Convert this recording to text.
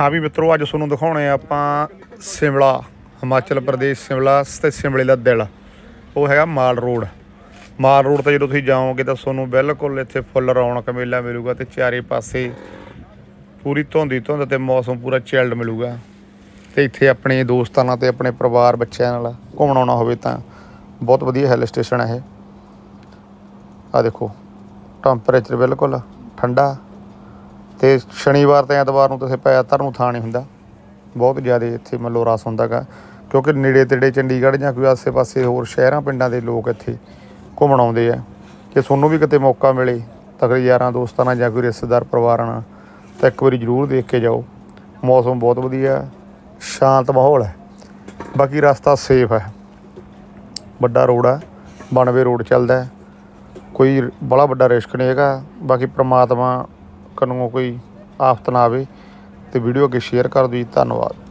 ਹਾਂ ਵੀ ਮਿੱਤਰੋ, ਅੱਜ ਤੁਹਾਨੂੰ ਦਿਖਾਉਣੇ ਆ ਆਪਾਂ ਸਿਮਲਾ, ਹਿਮਾਚਲ ਪ੍ਰਦੇਸ਼ ਸਿਮਲਾ ਤੇ ਸਿਮਲੇ ਦਾ ਦਿਲ। ਉਹ ਹੈਗਾ ਮਾਲ ਰੋਡ। ਮਾਲ ਰੋਡ ਤੇ ਜਦੋਂ ਤੁਸੀਂ ਜਾਓਗੇ ਤਾਂ ਤੁਹਾਨੂੰ ਬਿਲਕੁਲ ਇੱਥੇ ਫੁੱਲ ਰੌਣਕ ਮੇਲਾ ਮਿਲੂਗਾ ਤੇ ਚਾਰੇ ਪਾਸੇ ਪੂਰੀ ਧੁੰਦੀ ਧੁੰਦ ਤੇ ਮੌਸਮ ਪੂਰਾ ਚਿਲਡ ਮਿਲੂਗਾ। ਤੇ ਇੱਥੇ ਆਪਣੇ ਦੋਸਤਾਂ ਨਾਲ ਤੇ ਆਪਣੇ ਪਰਿਵਾਰ ਬੱਚਿਆਂ ਨਾਲ ਘੁੰਮਣ ਆਉਣਾ ਹੋਵੇ ਤਾਂ ਬਹੁਤ ਵਧੀਆ ਹਿੱਲ ਸਟੇਸ਼ਨ ਹੈ ਇਹ। ਆ ਦੇਖੋ ਟੈਂਪਰੇਚਰ ਬਿਲਕੁਲ ਠੰਡਾ। ਤੇ ਸ਼ਨੀਵਾਰ ਤੇ ਐਤਵਾਰ ਨੂੰ ਤੁਸੀਂ ਪੈ ਨੂੰ ਥਾਂ ਨਹੀਂ ਹੁੰਦਾ। ਬਹੁਤ ਜ਼ਿਆਦਾ ਇੱਥੇ ਮਤਲਬ ਰਸ ਹੁੰਦਾਗਾ ਕਿਉਂਕਿ ਨੇੜੇ ਤੇੜੇ ਚੰਡੀਗੜ੍ਹ ਜਾਂ ਕੋਈ ਆਸੇ-ਪਾਸੇ ਹੋਰ ਸ਼ਹਿਰਾਂ, ਪਿੰਡਾਂ ਦੇ ਲੋਕ ਇੱਥੇ ਘੁੰਮਣ ਆਉਂਦੇ ਆ। ਕਿ ਤੁਹਾਨੂੰ ਵੀ ਕਿਤੇ ਮੌਕਾ ਮਿਲੇ ਤਕੜੇ ਯਾਰਾਂ ਦੋਸਤਾਂ ਨਾਲ ਜਾਂ ਕੋਈ ਰਿਸ਼ਤੇਦਾਰ ਪਰਿਵਾਰ ਨਾਲ, ਤਾਂ ਇੱਕ ਵਾਰੀ ਜ਼ਰੂਰ ਦੇਖ ਕੇ ਜਾਓ। ਮੌਸਮ ਬਹੁਤ ਵਧੀਆ, ਸ਼ਾਂਤ ਮਾਹੌਲ ਹੈ। ਬਾਕੀ ਰਸਤਾ ਸੇਫ ਹੈ। ਵੱਡਾ ਰੋਡ ਹੈ 92 ਰੋਡ ਚੱਲਦਾ ਕੋਈ ਬੜਾ ਵੱਡਾ ਰਿਸਕ ਨਹੀਂ ਹੈਗਾ। ਬਾਕੀ ਪ੍ਰਮਾਤਮਾ ਕਨੂੰ ਕੋਈ ਆਫਤ ਨਾ ਆਵੇ ਤੇ ਵੀਡੀਓ ਅੱਗੇ ਸ਼ੇਅਰ ਕਰ ਦਿਓ ਜੀ। ਧੰਨਵਾਦ।